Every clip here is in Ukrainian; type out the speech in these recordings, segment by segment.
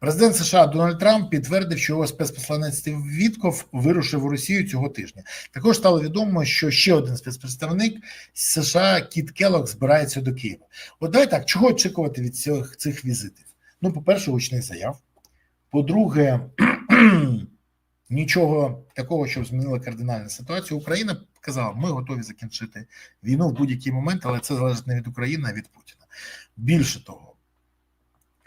Президент США Дональд Трамп підтвердив, що його спецпосланець Вітков вирушив у Росію цього тижня. Також стало відомо, що ще один спецпредставник США Кіт Келлог збирається до Києва. От давай так, чого очікувати від цих, цих візитів? Ну, по-перше, гучних заяв. По-друге, нічого такого, що змінило кардинальну ситуацію. Україна казала, ми готові закінчити війну в будь-який момент, але це залежить не від України, а від Путіна. Більше того,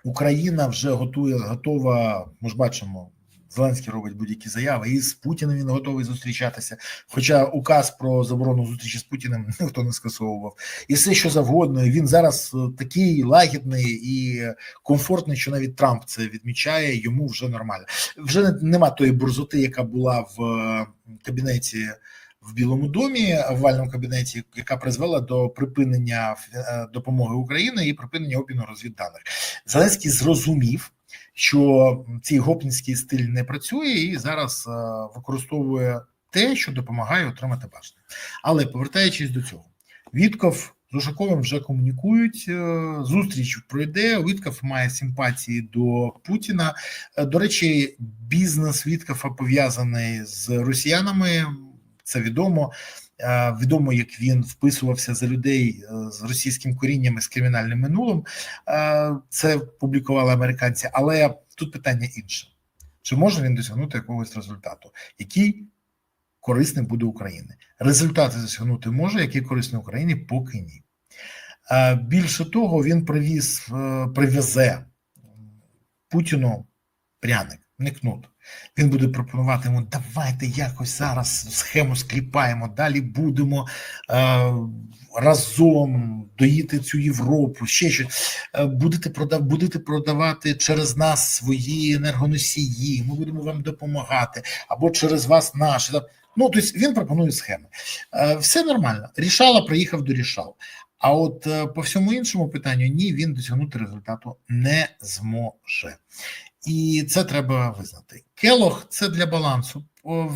Україна вже готує, готова. Ми ж бачимо, Зеленський робить будь-які заяви, і з Путіним він готовий зустрічатися. Хоча указ про заборону зустрічі з Путіним ніхто не скасовував, і все що завгодно. Він зараз е, такий лагідний і комфортний, що навіть Трамп це відмічає. Йому вже нормально. Вже нема тої бурзоти, яка була в е, кабінеті. В Білому домі в овальному кабінеті, яка призвела до припинення е, допомоги Україні і припинення обміну розвідданих. Зеленський зрозумів, що цей гопницький стиль не працює, і зараз е, використовує те, що допомагає отримати бажання. Але повертаючись до цього, Вітков з Ушаковим вже комунікують. е, Зустріч пройде. Вітков має симпатії до Путіна. До речі, бізнес Віткова пов'язаний з росіянами. Це відомо. Е, Відомо, як він вписувався за людей е, з російським корінням і з кримінальним минулим. Е, Це публікували американці, але тут питання інше: чи може він досягнути якогось результату, який корисним буде Україні? Результати досягнути може, який корисний Україні, поки ні. Більше того, він привіз, привезе Путіну пряник, не кнут. Він буде пропонувати йому, давайте якось зараз схему скліпаємо, далі будемо е, разом доїти цю Європу, ще щось. Е, будете, продав, будете продавати через нас свої енергоносії, ми будемо вам допомагати, або через вас наші. Ну, тобто він пропонує схеми. Е, все нормально. Рішала приїхав до рішал. А от е, по всьому іншому питанню ні, він досягнути результату не зможе. І це треба визнати. Келох це для балансу.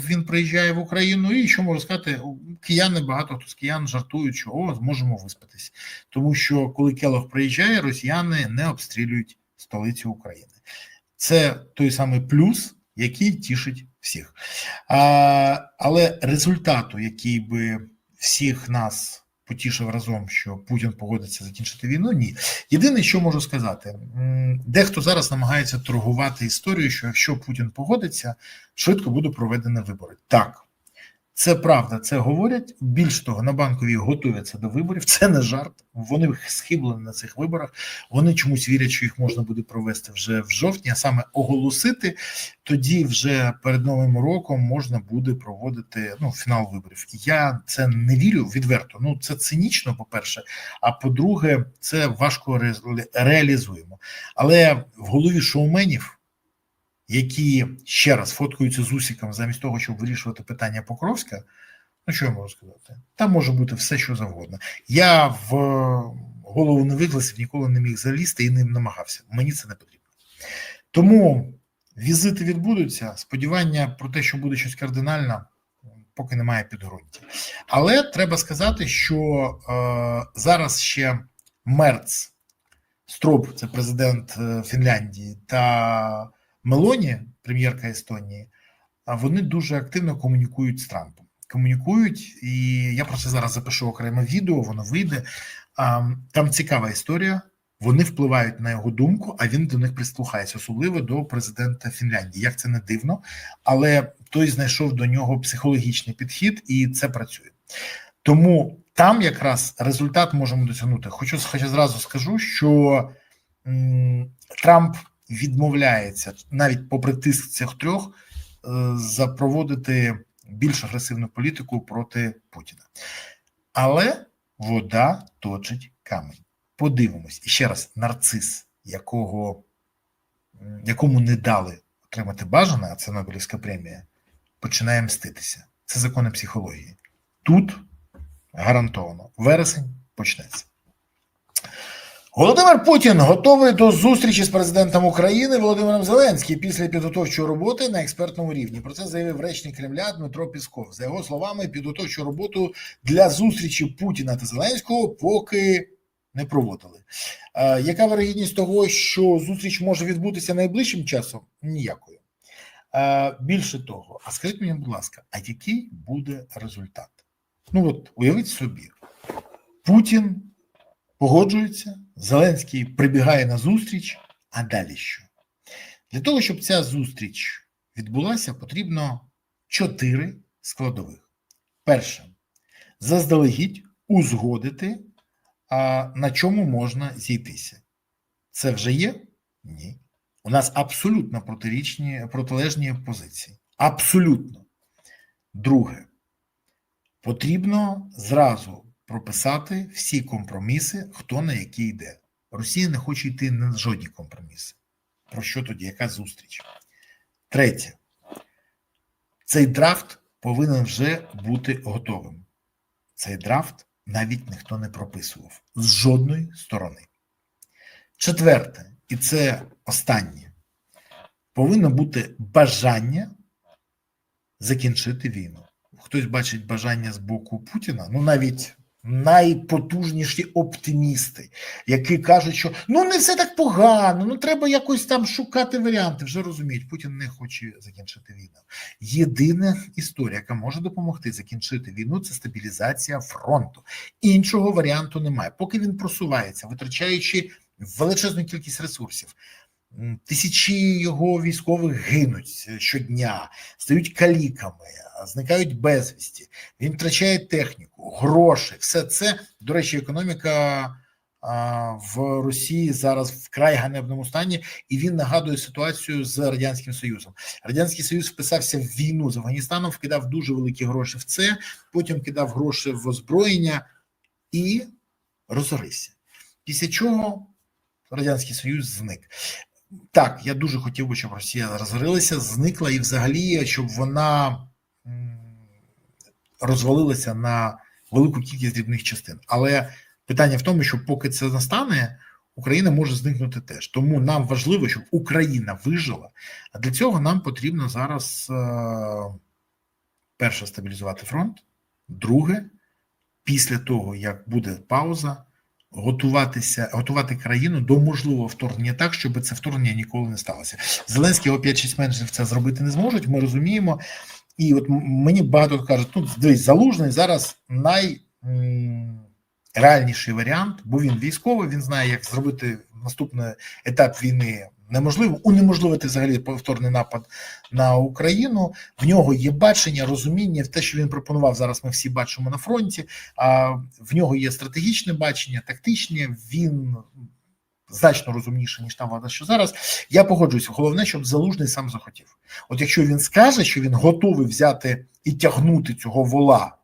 Він приїжджає в Україну, і що можу сказати, кияни багато хто з киян жартують, що о, зможемо виспатись. Тому що коли Келох приїжджає, росіяни не обстрілюють столицю України. Це той самий плюс, який тішить всіх. А, але результату, який би всіх нас потішив разом, що Путін погодиться закінчити війну, ні. Єдине, що можу сказати, дехто зараз намагається торгувати історією, що якщо Путін погодиться, швидко будуть проведені вибори. Так. Це правда, це говорять. Більш того, на банковій готуються до виборів. Це не жарт. Вони схиблені на цих виборах. Вони чомусь вірять, що їх можна буде провести вже в жовтні, а саме оголосити. Тоді вже перед новим роком можна буде проводити ну фінал виборів. Я це не вірю відверто. Ну це цинічно, по перше. А по-друге, це важко ре- реалізуємо. Але в голові шоуменів які ще раз фоткаються з усіком замість того, щоб вирішувати питання Покровська, ну що я можу сказати? Там може бути все, що завгодно. Я в голову не викласів, ніколи не міг залізти і ним намагався. Мені це не потрібно. Тому візити відбудуться. Сподівання про те, що буде щось кардинальне, поки немає підґрунтя. Але треба сказати, що е, зараз ще Мерц, Строб, це президент е, Фінляндії, та Мелоні, прем'єрка Естонії, вони дуже активно комунікують з Трампом. Комунікують, і я про це зараз запишу окреме відео, воно вийде. Там цікава історія. Вони впливають на його думку, а він до них прислухається, особливо до президента Фінляндії. Як це не дивно, але той знайшов до нього психологічний підхід, і це працює. Тому там якраз результат можемо досягнути. Хочу, хоча зразу скажу, що м, Трамп відмовляється навіть попри тиск цих трьох е, запроводити більш агресивну політику проти Путіна. Але вода точить камінь. Подивимось і ще раз: нарцис, якого якому не дали отримати бажане, а це Нобелівська премія, починає мститися. Це закони психології. Тут гарантовано вересень почнеться. Володимир Путін готовий до зустрічі з президентом України Володимиром Зеленським після підготовчої роботи на експертному рівні. Про це заявив речник Кремля Дмитро Пісков. За його словами, підготовчу роботу для зустрічі Путіна та Зеленського поки не проводили. Яка вирогідність того, що зустріч може відбутися найближчим часом? Ніякої. Більше того, а скажіть мені, будь ласка, а який буде результат? Ну от уявіть собі, Путін погоджується, Зеленський прибігає на зустріч, а далі що? Для того, щоб ця зустріч відбулася, потрібно чотири складових. Перше, заздалегідь узгодити, а на чому можна зійтися. Це вже є? Ні. У нас абсолютно протирічні, протилежні позиції. Абсолютно. Друге, потрібно зразу прописати всі компроміси, хто на які йде. Росія не хоче йти на жодні компроміси. Про що тоді? Яка зустріч? Третє. Цей драфт повинен вже бути готовим. Цей драфт навіть ніхто не прописував з жодної сторони. Четверте, і це останнє, повинно бути бажання закінчити війну. Хтось бачить бажання з боку Путіна, ну навіть найпотужніші оптимісти, які кажуть, що ну не все так погано, ну треба якось там шукати варіанти. Вже розуміють, Путін не хоче закінчити війну. Єдина історія, яка може допомогти закінчити війну, це стабілізація фронту. Іншого варіанту немає. Поки він просувається, витрачаючи величезну кількість ресурсів. Тисячі його військових гинуть щодня, стають каліками, зникають безвісті. Він втрачає техніку, гроші. Все це, до речі, економіка в Росії зараз в край ганебному стані, і він нагадує ситуацію з радянським союзом. Радянський Союз вписався в війну з Афганістаном, вкидав дуже великі гроші в це. Потім кидав гроші в озброєння і розорився. Після чого радянський Союз зник. Так, я дуже хотів би, щоб Росія розгорилася, зникла і взагалі, щоб вона розвалилася на велику кількість дрібних частин. Але питання в тому, що поки це настане, Україна може зникнути теж. Тому нам важливо, щоб Україна вижила. А для цього нам потрібно зараз е, перше стабілізувати фронт, друге, після того, як буде пауза, готуватися, готувати країну до можливого вторгнення так, щоб це вторгнення ніколи не сталося. Зеленський його 5-6 менеджерів це зробити не зможуть. Ми розуміємо. І от мені багато кажуть, тут дивись, залужний зараз найреальніший варіант, бо він військовий, він знає, як зробити наступний етап війни неможливо, унеможливити взагалі повторний напад на Україну. В нього є бачення, розуміння, те, що він пропонував зараз. Ми всі бачимо на фронті. А в нього є стратегічне бачення, тактичне. Він значно розумніше ніж там влада, що зараз. Я погоджуюся. Головне, щоб залужний сам захотів. От якщо він скаже, що він готовий взяти і тягнути цього вола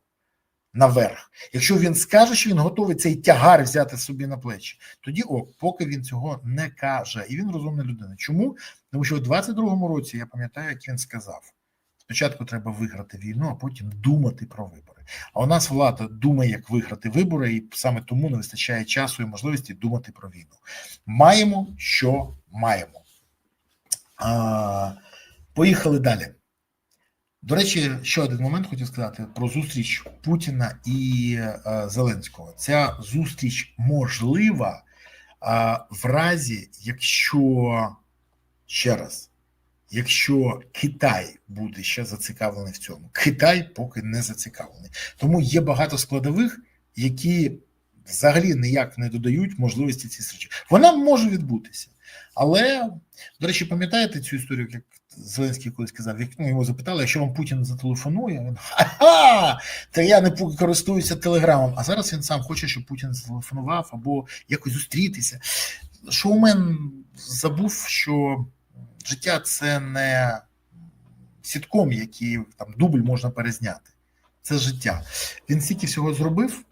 наверх, якщо він скаже, що він готовий цей тягар взяти собі на плечі, тоді ок, поки він цього не каже, і він розумна людина. Чому? Тому що у 22-му році я пам'ятаю, як він сказав: спочатку треба виграти війну, а потім думати про вибори. А у нас влада думає, як виграти вибори, і саме тому не вистачає часу і можливості думати про війну. Маємо, що маємо. А, Поїхали далі. До речі, ще один момент хотів сказати про зустріч Путіна і е, Зеленського. Ця зустріч можлива в разі, якщо ще раз, якщо Китай буде ще зацікавлений в цьому. Китай поки не зацікавлений. Тому є багато складових, які взагалі ніяк не додають можливості цієї зустрічі. Вона може відбутися. Але, до речі, пам'ятаєте цю історію, як Зеленський колись сказав, як ну, його запитали, якщо вам Путін зателефонує, він ха-ха, та я не користуюся телеграмом. А зараз він сам хоче, щоб Путін зателефонував або якось зустрітися. Шоумен забув, що життя це не сітком, який там дубль можна перезняти. Це життя. Він стільки всього зробив,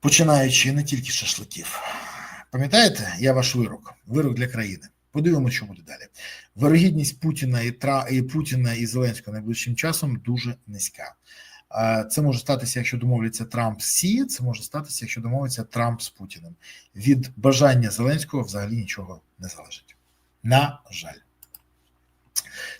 починаючи не тільки шашликів. Пам'ятаєте, я ваш вирок, вирок для країни. Подивимося, що буде далі. Вирогідність Путіна і Тра і Путіна і Зеленського найближчим часом дуже низька. Це може статися, якщо домовляться Трамп з Сі, це може статися, якщо домовиться Трамп з Путіним. Від бажання Зеленського взагалі нічого не залежить. На жаль.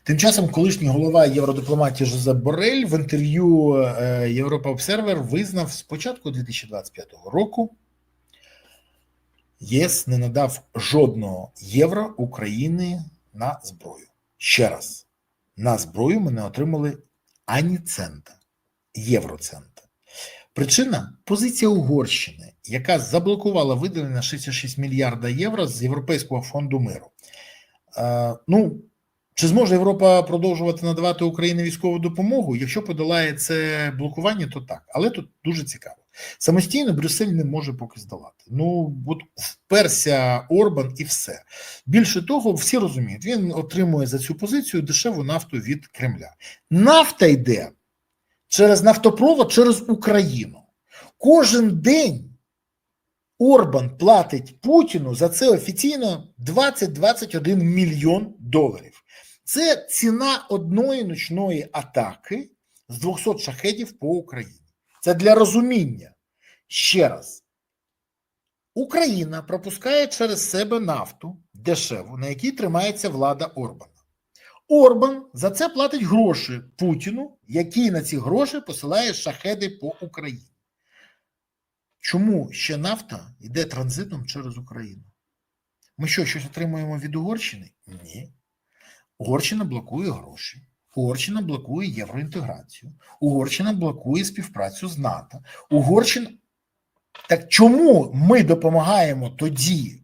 Тим часом, колишній голова євродипломатії Жозеп Борель в інтерв'ю е, Європа Обсервер визнав з початку 2025 року. ЄС не надав жодного євро України на зброю. Ще раз, на зброю ми не отримали ані цента, євроцента. Причина позиція Угорщини, яка заблокувала виділення 66 мільярда євро з Європейського фонду миру. Е, ну, чи зможе Європа продовжувати надавати Україні військову допомогу? Якщо подолає це блокування, то так. Але тут дуже цікаво. Самостійно Брюссель не може поки здолати. Ну от вперся Орбан і все. Більше того, всі розуміють, він отримує за цю позицію дешеву нафту від Кремля. Нафта йде через нафтопровод через Україну. Кожен день Орбан платить Путіну за це офіційно 20-21 мільйон доларів. Це ціна одної ночної атаки з 200 шахедів по Україні. Це для розуміння. Ще раз. Україна пропускає через себе нафту дешеву, на якій тримається влада Орбана. Орбан за це платить гроші Путіну, який на ці гроші посилає шахеди по Україні. Чому ще нафта йде транзитом через Україну? Ми що, щось отримуємо від Угорщини? Ні. Угорщина блокує гроші. Угорщина блокує євроінтеграцію. Угорщина блокує співпрацю з НАТО. Угорщина. Так чому ми допомагаємо тоді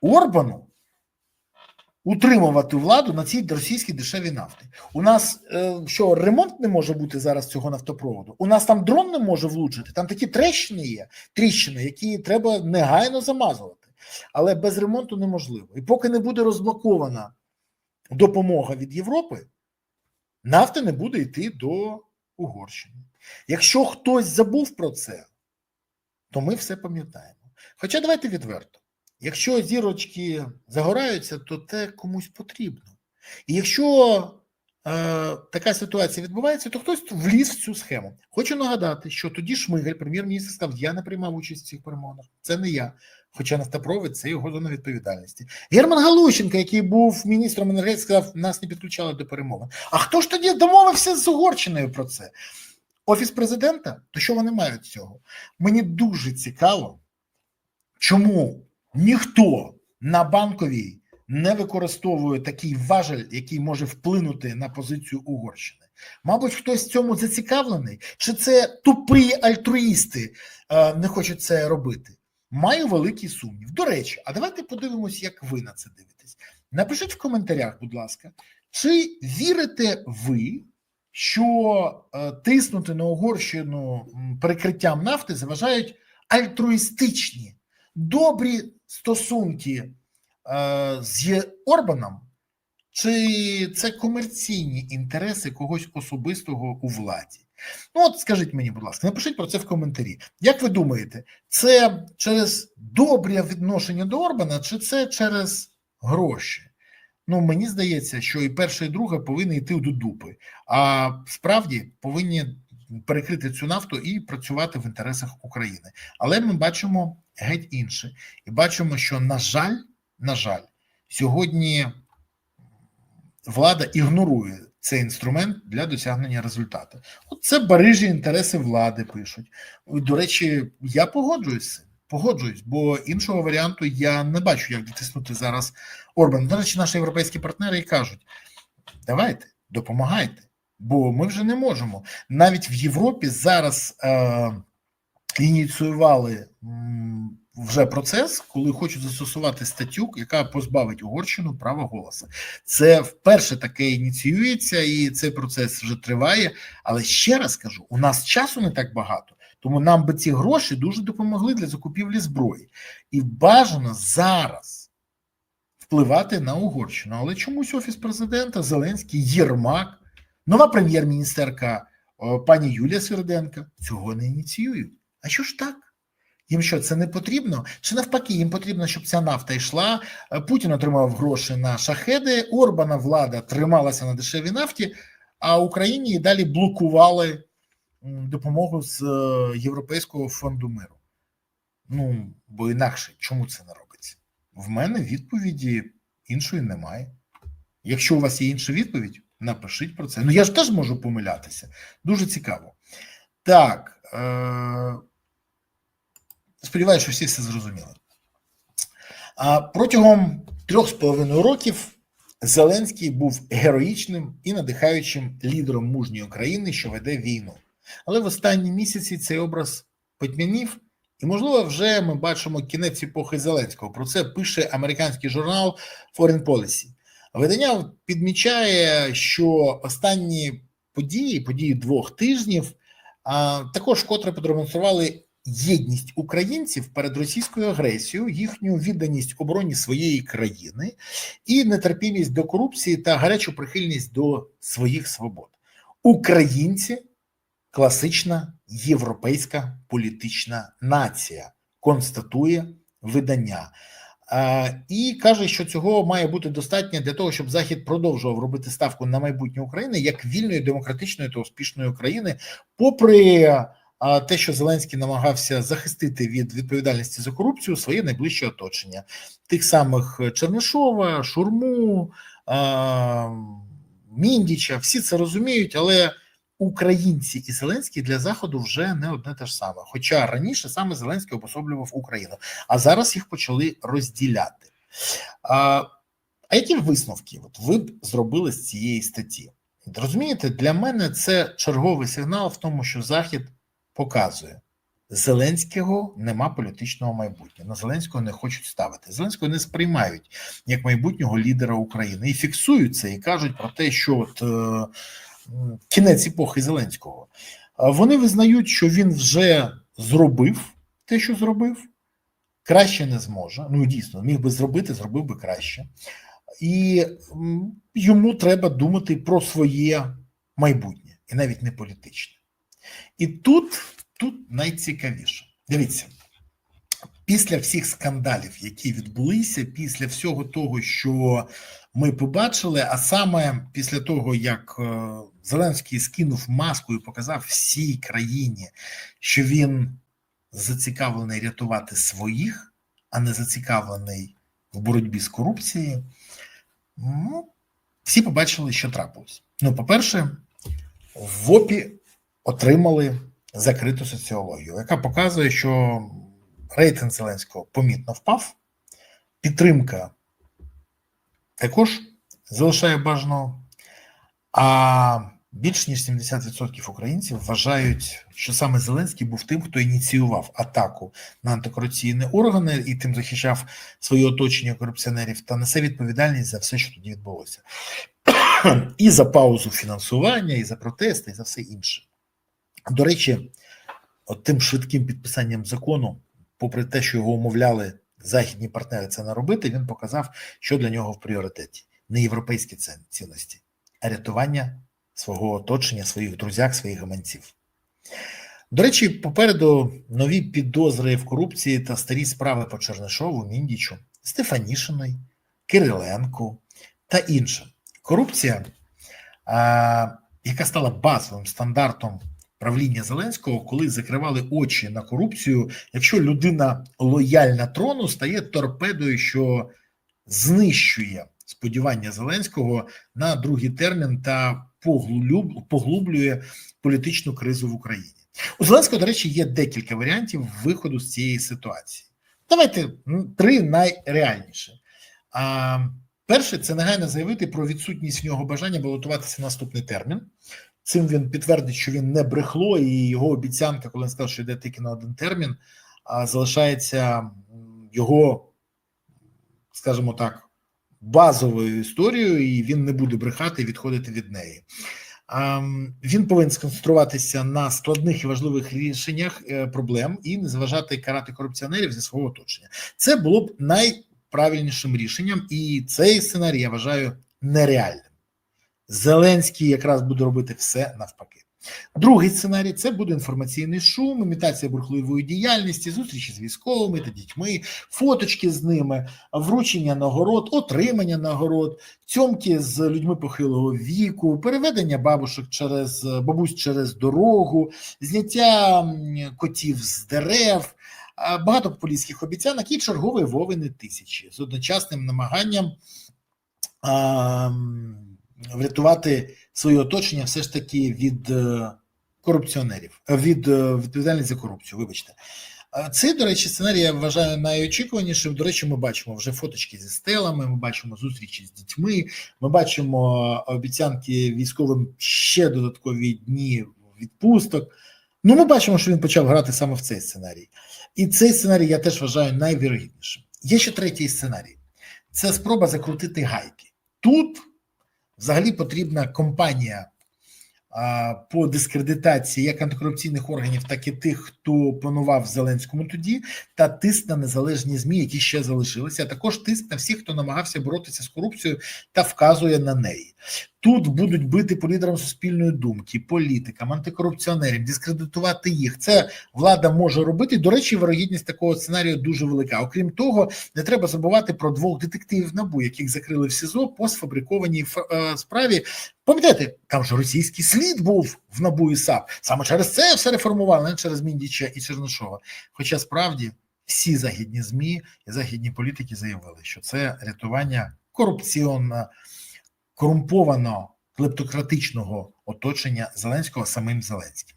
Орбану утримувати владу на цій російській дешевій нафті? У нас е, що ремонт не може бути зараз цього нафтопроводу? У нас там дрон не може влучити. Там такі трещини є, тріщини, які треба негайно замазувати. Але без ремонту неможливо. І поки не буде розблокована допомога від Європи, нафта не буде йти до Угорщини. Якщо хтось забув про це, то ми все пам'ятаємо. Хоча давайте відверто: якщо зірочки загораються, то це комусь потрібно. І якщо така ситуація відбувається, то хтось вліз в цю схему. Хочу нагадати, що тоді Шмигаль, прем'єр-міністр, сказав: я не приймав участь в цих перемовинах. Це не я. Хоча нафтопровід це його зона відповідальності. Герман Галущенко, який був міністром енергетики, сказав, нас не підключали до перемовин. А хто ж тоді домовився з Угорщиною про це? Офіс президента, то що вони мають цього? Мені дуже цікаво, чому ніхто на банковій не використовує такий важель, який може вплинути на позицію Угорщини. Мабуть, хтось в цьому зацікавлений, чи це тупі альтруїсти е, не хочуть це робити? Маю великий сумнів. До речі, а давайте подивимось, як ви на це дивитесь. Напишіть в коментарях, будь ласка, чи вірите ви, що е, тиснути на Угорщину перекриттям нафти заважають альтруїстичні, добрі стосунки з Орбаном, чи це комерційні інтереси когось особистого у владі? Ну, от скажіть мені, будь ласка, напишіть про це в коментарі. Як ви думаєте, це через добре відношення до Орбана, чи це через гроші? Ну, мені здається, що і перша, і друга повинні йти до дупи, а справді повинні перекрити цю нафту і працювати в інтересах України. Але ми бачимо геть інше, і бачимо, що на жаль, на жаль, сьогодні влада ігнорує цей інструмент для досягнення результату. От це барижі інтереси влади пишуть. До речі, я погоджуюсь. Погоджуюсь, бо іншого варіанту я не бачу, як дотиснути зараз Орбан. До речі, наші європейські партнери і кажуть: давайте, допомагайте, бо ми вже не можемо. Навіть в Європі зараз е, ініціювали вже процес, коли хочуть застосувати статтю, яка позбавить Угорщину права голосу. Це вперше таке ініціюється, і цей процес вже триває. Але ще раз кажу: у нас часу не так багато. Тому нам би ці гроші дуже допомогли для закупівлі зброї. І бажано зараз впливати на Угорщину. Але чомусь Офіс президента, Зеленський, Єрмак, нова прем'єр-міністерка пані Юлія Сверденка цього не ініціюють. А що ж так? Їм що це не потрібно? Чи навпаки, їм потрібно, щоб ця нафта йшла? Путін отримав гроші на шахеди, Орбана влада трималася на дешевій нафті, а Україні і далі блокували допомогу з Європейського фонду миру. Ну, бо інакше чому це не робиться? В мене відповіді іншої немає. Якщо у вас є інша відповідь, напишіть про це. Ну я ж теж можу помилятися. Дуже цікаво. Так. Е- Сподіваюся, що всі все зрозуміли. А протягом трьох з половиною років Зеленський був героїчним і надихаючим лідером мужньої країни, що веде війну. Але в останні місяці цей образ потьмянів, і, можливо, вже ми бачимо кінець епохи Зеленського. Про це пише американський журнал Foreign Policy. Видання підмічає, що останні події, події двох тижнів, а, також вкотре продемонстрували єдність українців перед російською агресією, їхню відданість обороні своєї країни і нетерпімість до корупції та гарячу прихильність до своїх свобод. Українці класична європейська політична нація, констатує видання. І каже, що цього має бути достатньо для того, щоб Захід продовжував робити ставку на майбутнє України як вільної, демократичної та успішної країни, попри а, те, що Зеленський намагався захистити від відповідальності за корупцію своє найближче оточення, тих самих Чернишова, Шурму, Міндіча, всі це розуміють, але українці і Зеленський для Заходу вже не одне те ж саме. Хоча раніше саме Зеленський обособлював Україну, а зараз їх почали розділяти. А а які висновки от ви б зробили з цієї статті? Розумієте, для мене це черговий сигнал в тому, що Захід показує, Зеленського нема політичного майбутнього. На Зеленського не хочуть ставити. Зеленського не сприймають як майбутнього лідера України і фіксують це, і кажуть про те, що от е, кінець епохи Зеленського. Вони визнають, що він вже зробив те, що зробив, краще не зможе. Ну дійсно, міг би зробити, зробив би краще, і йому треба думати про своє майбутнє, і навіть не політичне. І тут, тут найцікавіше. Дивіться, після всіх скандалів, які відбулися, після всього того, що ми побачили, а саме після того, як е, Зеленський скинув маску і показав всій країні, що він зацікавлений рятувати своїх, а не зацікавлений в боротьбі з корупцією, ну, всі побачили, що трапилось. Ну, по-перше, в ОПІ отримали закриту соціологію, яка показує, що рейтинг Зеленського помітно впав, підтримка також залишає бажаного, а більш ніж 70% українців вважають, що саме Зеленський був тим, хто ініціював атаку на антикорупційні органи і тим захищав своє оточення корупціонерів та несе відповідальність за все, що тоді відбулося, і за паузу фінансування, і за протести, і за все інше. До речі, от тим швидким підписанням закону, попри те, що його умовляли західні партнери це не робити, він показав, що для нього в пріоритеті не європейські цінності, а рятування свого оточення, своїх друзяк, своїх гаманців. До речі, попереду нові підозри в корупції та старі справи по Чернишову, Міндічу, Стефанішиної, Кириленку та іншим. Корупція, яка стала базовим стандартом правління Зеленського, коли закривали очі на корупцію, якщо людина лояльна трону стає торпедою, що знищує сподівання Зеленського на другий термін та поглублює політичну кризу в Україні. У Зеленського, до речі, є декілька варіантів виходу з цієї ситуації. Давайте три найреальніші. А, Перше, це негайно заявити про відсутність в нього бажання балотуватися наступний термін. Цим він підтвердить, що він не брехло, і його обіцянка, коли він сказав, що йде тільки на один термін, залишається його, скажімо так, базовою історією, і він не буде брехати і відходити від неї. Він повинен сконцентруватися на складних і важливих рішеннях е, проблем і не зважати карати корупціонерів зі свого оточення. Це було б найправильнішим рішенням, і цей сценарій я вважаю нереальним. Зеленський якраз буде робити все навпаки. Другий сценарій це буде інформаційний шум, імітація бурхливої діяльності, зустрічі з військовими та дітьми, фоточки з ними, вручення нагород, отримання нагород, цьомки з людьми похилого віку, переведення бабушок через бабусь через дорогу, зняття котів з дерев, багато популістських обіцянок і черговий вовини тисячі з одночасним намаганням а, врятувати своє оточення все ж таки від е, корупціонерів, е, від е, відповідальності за корупцію. Вибачте. Цей, до речі, сценарій я вважаю найочікуванішим. До речі, ми бачимо вже фоточки зі стелами, ми бачимо зустрічі з дітьми, ми бачимо обіцянки військовим ще додаткові дні відпусток. Ну, ми бачимо, що він почав грати саме в цей сценарій. І цей сценарій я теж вважаю найвірогіднішим. Є ще третій сценарій: це спроба закрутити гайки. Тут взагалі потрібна компанія по дискредитації як антикорупційних органів, так і тих, хто панував Зеленському тоді, та тиск на незалежні змі, які ще залишилися, а також тиск на всіх, хто намагався боротися з корупцією та вказує на неї. Тут будуть бити по лідерам суспільної думки, політикам, антикорупціонерам, дискредитувати їх. Це влада може робити. До речі, вирогідність такого сценарію дуже велика. Окрім того, не треба забувати про двох детективів набу, яких закрили в СІЗО по сфабрикованій е, справі. Пам'ятаєте, там ж російський слід був в набу і САП. Саме через це все реформували, не через Міндіча і Чернишова. Хоча справді всі західні змі і західні політики заявили, що це рятування корупційно корумпованого клептократичного оточення Зеленського самим Зеленським.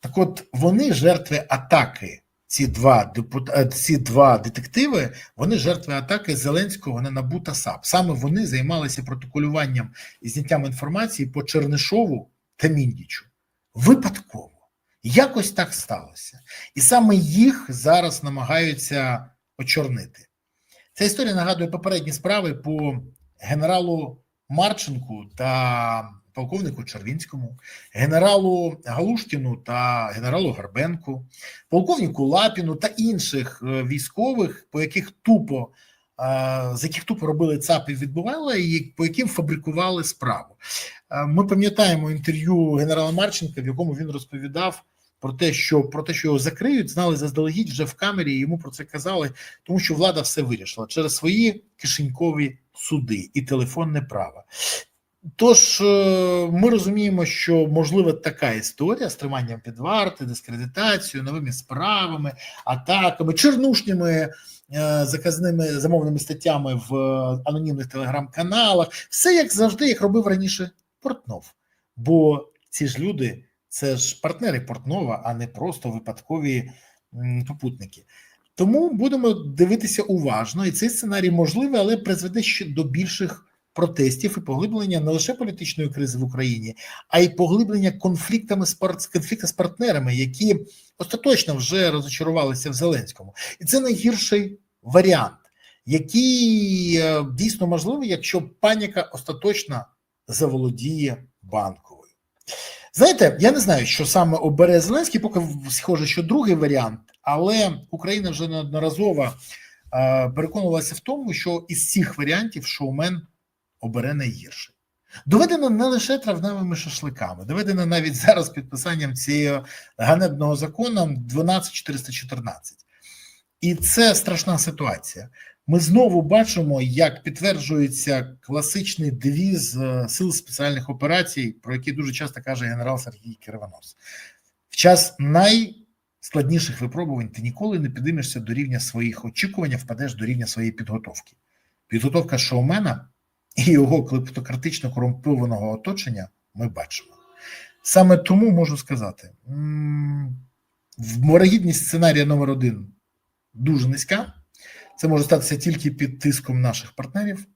Так от вони жертви атаки. Ці два депутати, ці два детективи, вони жертви атаки Зеленського на НАБУ та САП. Саме вони займалися протоколюванням і зняттям інформації по Чернишову та Міндічу. Випадково. Якось так сталося. І саме їх зараз намагаються очорнити. Ця історія нагадує попередні справи по генералу Марченку та полковнику Червінському, генералу Галушкіну та генералу Гарбенку, полковнику Лапіну та інших е, військових, по яких тупо з яких тупо робили ЦАП і відбували, і по яким фабрикували справу. Ми пам'ятаємо інтерв'ю генерала Марченка, в якому він розповідав. Про те, що про те, що його закриють, знали заздалегідь вже в камері. Йому про це казали, тому що влада все вирішила через свої кишенькові суди і телефонне право. Тож ми розуміємо, що можлива така історія з триманням під варти, дискредитацією, новими справами, атаками, чернушніми заказними замовними статтями в анонімних телеграм-каналах, все як завжди, як робив раніше Портнов. Бо ці ж люди це ж партнери Портнова, а не просто випадкові попутники. Тому будемо дивитися уважно, і цей сценарій можливий, але призведе ще до більших протестів і поглиблення не лише політичної кризи в Україні, а й поглиблення конфліктами з конфлікту з партнерами, які остаточно вже розочарувалися в Зеленському, і це найгірший варіант, який е, дійсно можливий, якщо паніка остаточно заволодіє банковою. Знаєте, я не знаю, що саме обере Зеленський, поки схоже, що другий варіант, але Україна вже неодноразово е, переконувалася в тому, що із цих варіантів шоумен обере найгірший. Доведено не лише травневими шашликами, доведено навіть зараз підписанням цього ганебного закону 12414. І це страшна ситуація. Ми знову бачимо, як підтверджується класичний девіз е, сил спеціальних операцій, про які дуже часто каже генерал Сергій Киривонос. В час найскладніших випробувань ти ніколи не підіймешся до рівня своїх очікувань, впадеш до рівня своєї підготовки. Підготовка шоумена і його клептократично корумпованого оточення ми бачимо. Саме тому можу сказати: ворогідність сценарія номер один дуже низька. Це може статися тільки під тиском наших партнерів.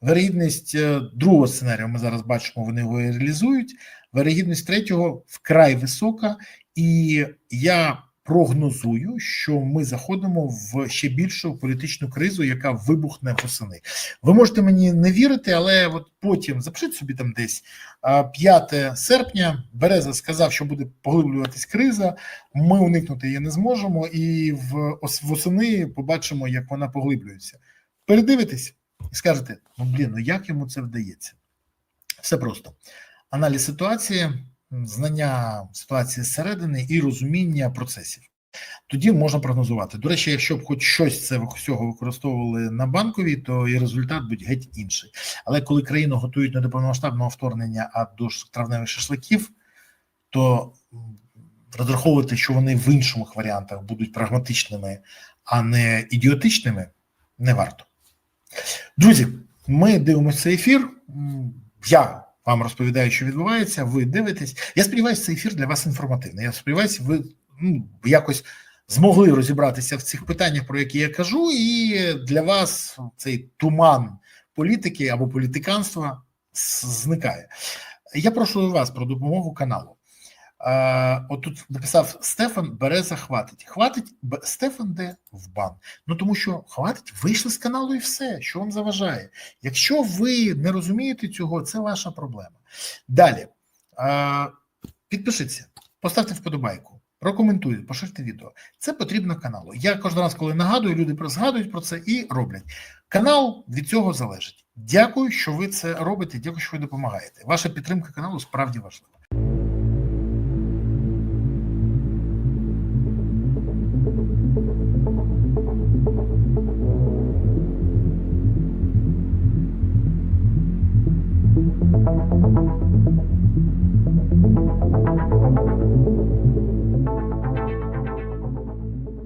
Вирогідність е, другого сценарію ми зараз бачимо, вони його реалізують. Вирогідність третього вкрай висока, і я прогнозую, що ми заходимо в ще більшу політичну кризу, яка вибухне восени. Ви можете мені не вірити, але от потім запишіть собі там десь 5 серпня. Береза сказав, що буде поглиблюватись криза. Ми уникнути її не зможемо, і в восени побачимо, як вона поглиблюється. Передивитесь і скажете: ну блін, ну як йому це вдається? Все просто аналіз ситуації знання ситуації зсередини і розуміння процесів. Тоді можна прогнозувати. До речі, якщо б хоч щось це всього використовували на банковій, то і результат буде геть інший. Але коли країну готують не до повномасштабного вторгнення, а до травневих шашликів, то розраховувати, що вони в інших варіантах будуть прагматичними, а не ідіотичними, не варто. Друзі, Ми дивимося ефір. Я вам розповідаю, що відбувається. Ви дивитесь. Я сподіваюся, цей ефір для вас інформативний. Я сподіваюся, ви ну, якось змогли розібратися в цих питаннях, про які я кажу, і для вас цей туман політики або політиканства зникає. Я прошу вас про допомогу каналу. От тут написав Стефан Береза хватить. Хватить Стефан де в бан. Ну тому що хватить, вийшли з каналу і все, що вам заважає. Якщо ви не розумієте цього, це ваша проблема. Далі підпишіться, поставте вподобайку, прокоментуйте, поширте відео. Це потрібно каналу. Я кожен раз, коли нагадую, люди згадують про це і роблять. Канал від цього залежить. Дякую, що ви це робите. Дякую, що ви допомагаєте. Ваша підтримка каналу справді важлива.